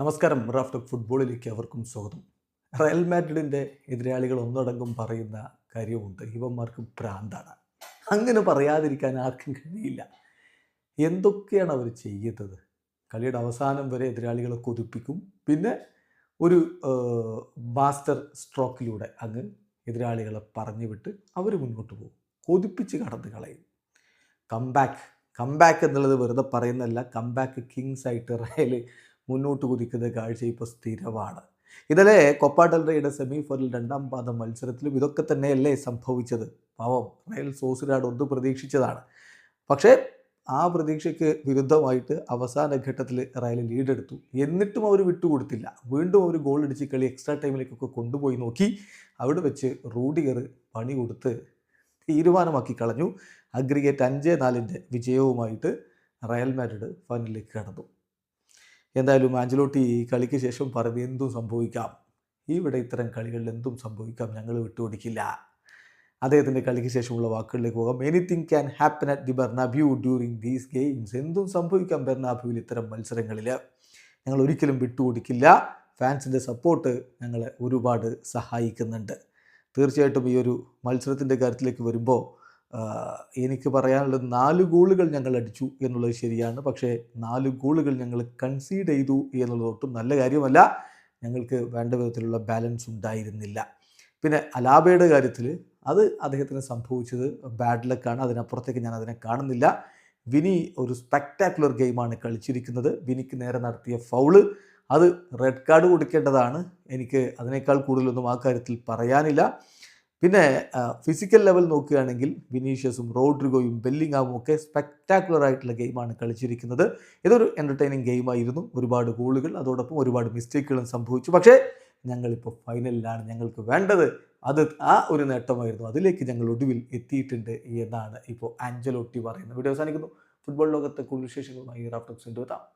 നമസ്കാരം റാഫ്റ്റ് ഫുട്ബോളിലേക്ക് അവർക്കും സ്വാഗതം. റയൽ മാഡ്രിഡിന്റെ എതിരാളികൾ ഒന്നടങ്കം പറയുന്ന കാര്യമുണ്ട്. ഇവന്മാർക്ക് ഭ്രാന്താണ്. അങ്ങനെ പറയാതിരിക്കാൻ ആർക്കും കഴിയില്ല. എന്തൊക്കെയാണ് അവർ ചെയ്യുന്നത് കളിയുടെ അവസാനം വരെ എതിരാളികളെ കൊതിപ്പിക്കും. പിന്നെ ഒരു മാസ്റ്റർ സ്ട്രോക്കിലൂടെ അങ്ങ് എതിരാളികളെ പറഞ്ഞു വിട്ട് അവർ മുന്നോട്ട് പോകും. കൊതിപ്പിച്ച് കടന്ന് കളയും. കംബാക്ക് കംബാക്ക് എന്നുള്ളത് വെറുതെ പറയുന്നതല്ല. കംബാക്ക് കിങ്സ് ആയിട്ട് റയൽ മുന്നോട്ട് കുതിക്കുന്ന കാഴ്ച ഇപ്പോൾ സ്ഥിരമാണ്. ഇന്നലെ കൊപ്പ സെമി ഫൈനൽ രണ്ടാം പാദ മത്സരത്തിലും ഇതൊക്കെ തന്നെയല്ലേ സംഭവിച്ചത്. പാവം റയൽ സോസിനാട് ഒന്ന് പ്രതീക്ഷിച്ചതാണ്. പക്ഷേ ആ പ്രതീക്ഷയ്ക്ക് വിരുദ്ധമായിട്ട് അവസാന ഘട്ടത്തിൽ റയൽ ലീഡെടുത്തു. എന്നിട്ടും അവർ വിട്ടുകൊടുത്തില്ല. വീണ്ടും അവർ ഗോൾ അടിച്ച് കളി എക്സ്ട്രാ ടൈമിലേക്കൊക്കെ കൊണ്ടുപോയി നോക്കി. അവിടെ വെച്ച് റൂഡിയർ പണി കൊടുത്ത് തീരുമാനമാക്കി കളഞ്ഞു. അഗ്രിഗേറ്റ് അഞ്ച് നാലിന്റെ വിജയവുമായിട്ട് റയൽ മാഡ്രിഡ് ഫൈനലിലേക്ക് കടന്നു. എന്തായാലും ആഞ്ചലോട്ടി ഈ കളിക്ക് ശേഷം പറഞ്ഞ് എന്തും സംഭവിക്കാം. ഇവിടെ ഇത്തരം കളികളിൽ എന്തും സംഭവിക്കാം ഞങ്ങൾ വിട്ടുകൊടുക്കില്ല. അദ്ദേഹത്തിന്റെ കളിക്ക് ശേഷമുള്ള വാക്കുകളിലേക്ക് പോകാം. Anything can happen at the Bernabeu during these games എന്തും സംഭവിക്കാം ബെർണാബ്യൂവിൽ ഇത്തരം മത്സരങ്ങളിൽ ഞങ്ങൾ ഒരിക്കലും വിട്ടുകൊടുക്കില്ല. ഫാൻസിന്റെ സപ്പോർട്ട് ഞങ്ങളെ ഒരുപാട് സഹായിക്കുന്നുണ്ട്. തീർച്ചയായിട്ടും ഈ ഒരു മത്സരത്തിന്റെ കാര്യത്തിലേക്ക് വരുമ്പോൾ എനിക്ക് പറയാനുള്ളത് നാല് ഗോളുകൾ ഞങ്ങൾ അടിച്ചു എന്നുള്ളത് ശരിയാണ്. പക്ഷേ നാല് ഗോളുകൾ ഞങ്ങൾ കൺസീഡ് ചെയ്തു എന്നുള്ളത് ഒട്ടും നല്ല കാര്യമല്ല. ഞങ്ങൾക്ക് വേണ്ട വിധത്തിലുള്ള ബാലൻസ് ഉണ്ടായിരുന്നില്ല. പിന്നെ അലാബയുടെ കാര്യത്തിൽ അത് അദ്ദേഹത്തിന് സംഭവിച്ചത് ബാഡ് ലക്കാണ് അതിനപ്പുറത്തേക്ക് ഞാൻ അതിനെ കാണുന്നില്ല. വിനി ഒരു സ്പെക്ടാക്കുലർ ഗെയിമാണ് കളിച്ചിരിക്കുന്നത്. വിനിക്ക് നേരെ നടത്തിയ ഫൗൾ അത് റെഡ് കാർഡ് കൊടുക്കേണ്ടതാണ്. എനിക്ക് അതിനേക്കാൾ കൂടുതലൊന്നും ആ കാര്യത്തിൽ പറയാനില്ല. പിന്നെ ഫിസിക്കൽ ലെവൽ നോക്കുകയാണെങ്കിൽ വിനീഷ്യസും റോഡ്രിഗോയും ബെല്ലിങ്ങാവും ഒക്കെ സ്പെക്ടാക്കുലർ ആയിട്ടുള്ള ഗെയിമാണ് കളിച്ചിരിക്കുന്നത്. ഇതൊരു എന്റർടൈനിങ് ഗെയിമായിരുന്നു ഒരുപാട് ഗോളുകൾ അതോടൊപ്പം ഒരുപാട് മിസ്റ്റേക്കുകളും സംഭവിച്ചു. പക്ഷേ ഞങ്ങളിപ്പോൾ ഫൈനലിലാണ് ഞങ്ങൾക്ക് വേണ്ടത് അത് ആ ഒരു നേട്ടമായിരുന്നു. അതിലേക്ക് ഞങ്ങൾ ഒടുവിൽ എത്തിയിട്ടുണ്ട് എന്നാണ് ഇപ്പോൾ ആഞ്ചലോട്ടി പറയുന്നത്. വീഡിയോ അവസാനിക്കുന്നു. ഫുട്ബോൾ ലോകത്തെ കൂടുതൽ വിശേഷങ്ങളുമായി റാഫ്റ്റോക്സ് എത്താം.